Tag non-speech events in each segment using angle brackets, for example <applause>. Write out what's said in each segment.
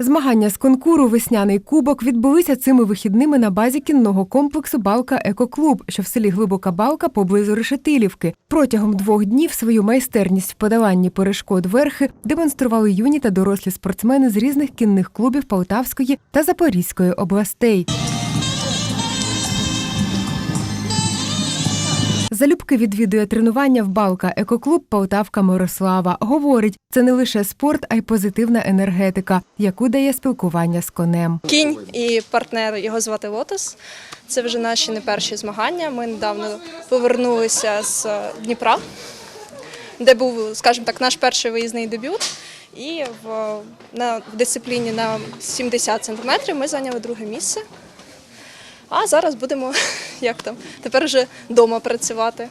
Змагання з конкуру Весняний кубок відбулися цими вихідними на базі кінного комплексу Балка Екоклуб, що в селі Глибока Балка поблизу Решетилівки. Протягом двох днів свою майстерність в подоланні перешкод верхи демонстрували юні та дорослі спортсмени з різних кінних клубів Полтавської та Запорізької областей. Залюбки відвідує тренування в Балка Екоклуб Полтавка Мирослава. Говорить, це не лише спорт, а й позитивна енергетика, яку дає спілкування з конем. Кінь і партнер його звати Лотос. Це вже наші не перші змагання. Ми недавно повернулися з Дніпра, де був, скажімо так, наш перший виїзний дебют. І в, на, в дисципліні на 70 сантиметрів ми зайняли друге місце. А зараз будемо <laughs> як там, тепер вже вдома працювати.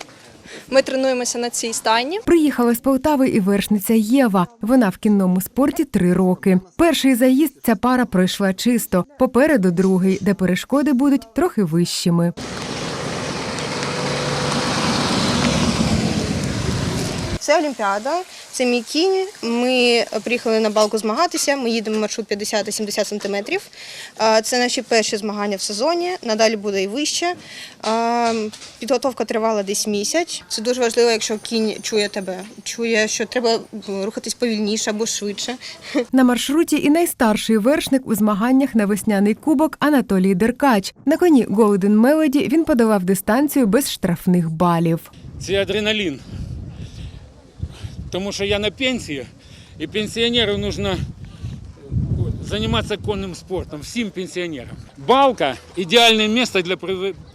Ми тренуємося на цій стайні. Приїхала з Полтави і вершниця Єва. Вона в кінному спорті три роки. Перший заїзд ця пара пройшла чисто. Попереду другий, де перешкоди будуть трохи вищими. Це Олімпіада, це мій кінь. Ми приїхали на балку змагатися. Ми їдемо маршрут 50-70 сантиметрів. Це наші перші змагання в сезоні. Надалі буде і вище. Підготовка тривала десь місяць. Це дуже важливо, якщо кінь чує тебе, чує, що треба рухатись повільніше або швидше. <laughs> На маршруті і найстарший вершник у змаганнях на весняний кубок Анатолій Деркач. На коні Golden Melody він подолав дистанцію без штрафних балів. Це адреналін. Тому що я на пенсії, і пенсіонеру потрібно займатися конним спортом, всім пенсіонерам. Балка ідеальне місце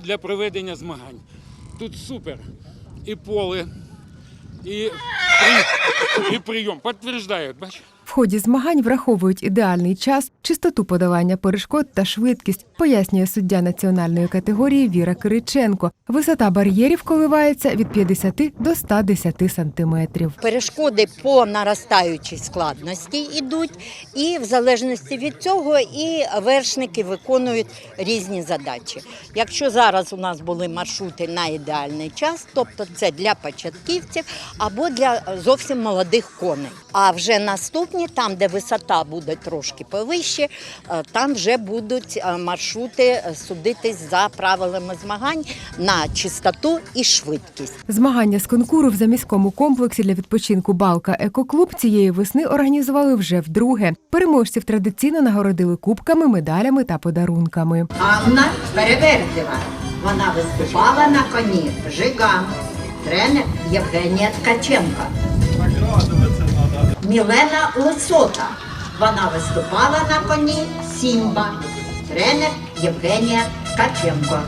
для, проведення змагань. Тут супер. І поле, і, і прийом. Підтверджують, бачиш? Ході змагань враховують ідеальний час, чистоту подолання перешкод та швидкість, пояснює суддя національної категорії Віра Кириченко. Висота бар'єрів коливається від 50 до 110 сантиметрів. Перешкоди по наростаючій складності йдуть, і в залежності від цього і вершники виконують різні задачі. Якщо зараз у нас були маршрути на ідеальний час, тобто це для початківців або для зовсім молодих коней. А вже наступні, там, де висота буде трошки повище, е, там вже будуть е, маршрути е, судитись за правилами змагань на чистоту і швидкість. Змагання з конкуру в заміському комплексі для відпочинку Балка Екоклуб цієї весни організували вже вдруге. Переможців традиційно нагородили кубками, медалями та подарунками. Анна Перевердєва. Вона виступала на коні Жиган, тренер Євгенія Ткаченка. Мілена Лисота. Вона виступала на коні Сімба, тренер Євгенія Ткаченко.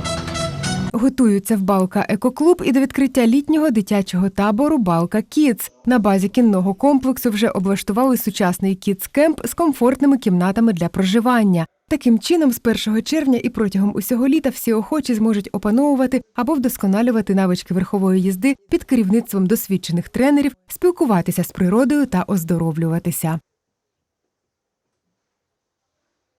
Готуються в Балка Екоклуб і до відкриття літнього дитячого табору Балка Кіц. На базі кінного комплексу вже облаштували сучасний кіц-кемп з комфортними кімнатами для проживання. Таким чином, з 1 червня і протягом усього літа всі охочі зможуть опановувати або вдосконалювати навички верхової їзди під керівництвом досвідчених тренерів, спілкуватися з природою та оздоровлюватися.